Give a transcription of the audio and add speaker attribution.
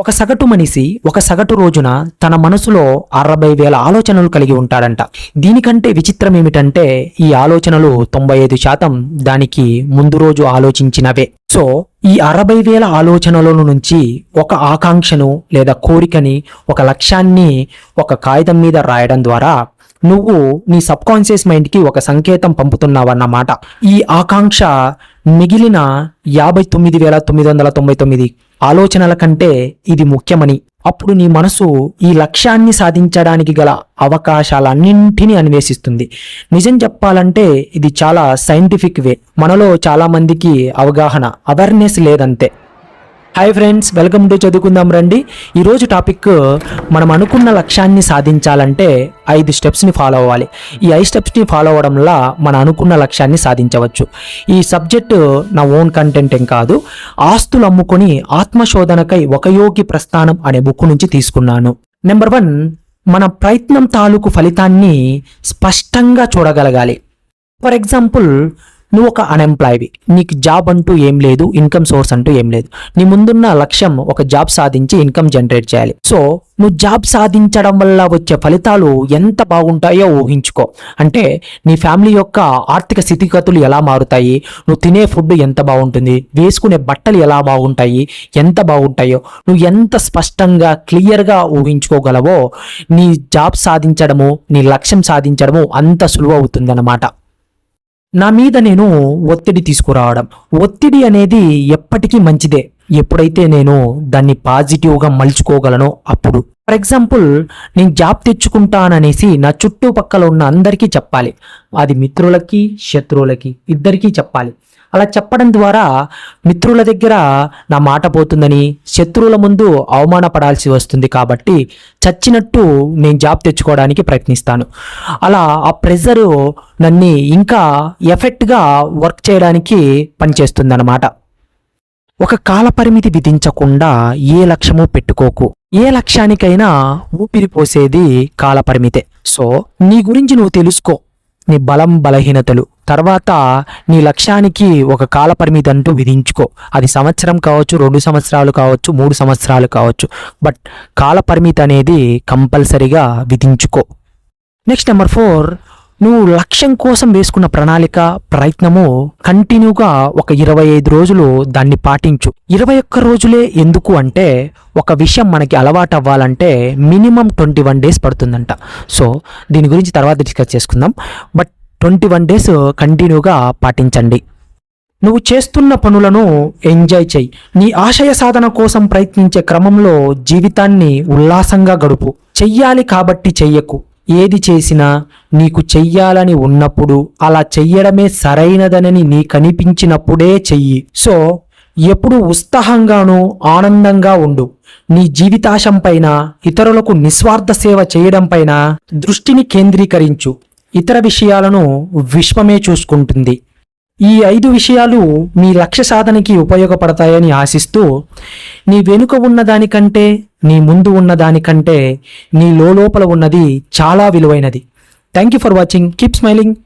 Speaker 1: ఒక సగటు మనిషి ఒక సగటు రోజున తన మనసులో అరవై వేల ఆలోచనలు కలిగి ఉంటాడంట దీనికంటే విచిత్రం ఏమిటంటే ఈ ఆలోచనలు తొంభై ఐదు శాతం దానికి ముందు రోజు ఆలోచించినవే సో ఈ అరవై వేల ఆలోచనల నుంచి ఒక ఆకాంక్షను లేదా కోరికని ఒక లక్ష్యాన్ని ఒక కాగితం మీద రాయడం ద్వారా నువ్వు నీ సబ్ కాన్షియస్ మైండ్కి ఒక సంకేతం పంపుతున్నావన్నమాట ఈ ఆకాంక్ష మిగిలిన యాభై తొమ్మిది వేల తొమ్మిది వందల తొంభై తొమ్మిది ఆలోచనల కంటే ఇది ముఖ్యమని అప్పుడు నీ మనసు ఈ లక్ష్యాన్ని సాధించడానికి గల అవకాశాలన్నింటినీ అన్వేషిస్తుంది నిజం చెప్పాలంటే ఇది చాలా సైంటిఫిక్ వే మనలో చాలామందికి అవగాహన అవేర్నెస్ లేదంతే హాయ్ ఫ్రెండ్స్ వెల్కమ్ టు చదువుకుందాం రండి ఈరోజు టాపిక్ మనం అనుకున్న లక్ష్యాన్ని సాధించాలంటే ఐదు స్టెప్స్ని ఫాలో అవ్వాలి ఈ ఐదు స్టెప్స్ని ఫాలో అవ్వడం వల్ల మన అనుకున్న లక్ష్యాన్ని సాధించవచ్చు ఈ సబ్జెక్టు నా ఓన్ కంటెంట్ ఏం కాదు ఆస్తులు అమ్ముకొని ఆత్మశోధనకై ఒక యోగి ప్రస్థానం అనే బుక్ నుంచి తీసుకున్నాను నెంబర్ వన్ మన ప్రయత్నం తాలూకు ఫలితాన్ని స్పష్టంగా చూడగలగాలి ఫర్ ఎగ్జాంపుల్ నువ్వు ఒక అన్ఎంప్లాయ్వి నీకు జాబ్ అంటూ ఏం లేదు ఇన్కమ్ సోర్స్ అంటూ ఏం లేదు నీ ముందున్న లక్ష్యం ఒక జాబ్ సాధించి ఇన్కమ్ జనరేట్ చేయాలి సో నువ్వు జాబ్ సాధించడం వల్ల వచ్చే ఫలితాలు ఎంత బాగుంటాయో ఊహించుకో అంటే నీ ఫ్యామిలీ యొక్క ఆర్థిక స్థితిగతులు ఎలా మారుతాయి నువ్వు తినే ఫుడ్ ఎంత బాగుంటుంది వేసుకునే బట్టలు ఎలా బాగుంటాయి ఎంత బాగుంటాయో నువ్వు ఎంత స్పష్టంగా క్లియర్గా ఊహించుకోగలవో నీ జాబ్ సాధించడము నీ లక్ష్యం సాధించడము అంత సులువు అవుతుందన్నమాట నా మీద నేను ఒత్తిడి తీసుకురావడం ఒత్తిడి అనేది ఎప్పటికీ మంచిదే ఎప్పుడైతే నేను దాన్ని పాజిటివ్గా మలుచుకోగలనో అప్పుడు ఫర్ ఎగ్జాంపుల్ నేను జాబ్ తెచ్చుకుంటాననేసి నా చుట్టుపక్కల ఉన్న అందరికీ చెప్పాలి అది మిత్రులకి శత్రువులకి ఇద్దరికీ చెప్పాలి అలా చెప్పడం ద్వారా మిత్రుల దగ్గర నా మాట పోతుందని శత్రువుల ముందు అవమానపడాల్సి వస్తుంది కాబట్టి చచ్చినట్టు నేను జాబ్ తెచ్చుకోవడానికి ప్రయత్నిస్తాను అలా ఆ ప్రెజరు నన్ను ఇంకా ఎఫెక్ట్గా వర్క్ చేయడానికి పనిచేస్తుందన్నమాట ఒక కాలపరిమితి విధించకుండా ఏ లక్ష్యమూ పెట్టుకోకు ఏ లక్ష్యానికైనా ఊపిరిపోసేది కాలపరిమితే సో నీ గురించి నువ్వు తెలుసుకో నీ బలం బలహీనతలు తర్వాత నీ లక్ష్యానికి ఒక కాల పరిమితి అంటూ విధించుకో అది సంవత్సరం కావచ్చు రెండు సంవత్సరాలు కావచ్చు మూడు సంవత్సరాలు కావచ్చు బట్ కాల పరిమితి అనేది కంపల్సరీగా విధించుకో నెక్స్ట్ నెంబర్ ఫోర్ నువ్వు లక్ష్యం కోసం వేసుకున్న ప్రణాళిక ప్రయత్నము కంటిన్యూగా ఒక ఇరవై ఐదు రోజులు దాన్ని పాటించు ఇరవై ఒక్క రోజులే ఎందుకు అంటే ఒక విషయం మనకి అలవాటు అవ్వాలంటే మినిమం ట్వంటీ వన్ డేస్ పడుతుందంట సో దీని గురించి తర్వాత డిస్కస్ చేసుకుందాం బట్ ట్వంటీ వన్ డేస్ కంటిన్యూగా పాటించండి నువ్వు చేస్తున్న పనులను ఎంజాయ్ చేయి నీ ఆశయ సాధన కోసం ప్రయత్నించే క్రమంలో జీవితాన్ని ఉల్లాసంగా గడుపు చెయ్యాలి కాబట్టి చెయ్యకు ఏది చేసినా నీకు చెయ్యాలని ఉన్నప్పుడు అలా చెయ్యడమే సరైనదనని నీ కనిపించినప్పుడే చెయ్యి సో ఎప్పుడు ఉత్సాహంగానూ ఆనందంగా ఉండు నీ జీవితాశం పైన ఇతరులకు నిస్వార్థ సేవ చేయడం పైన దృష్టిని కేంద్రీకరించు ఇతర విషయాలను విశ్వమే చూసుకుంటుంది ఈ ఐదు విషయాలు మీ లక్ష్య సాధనకి ఉపయోగపడతాయని ఆశిస్తూ నీ వెనుక ఉన్న దానికంటే నీ ముందు ఉన్న దానికంటే నీ లోపల ఉన్నది చాలా విలువైనది thank you for watching keep smiling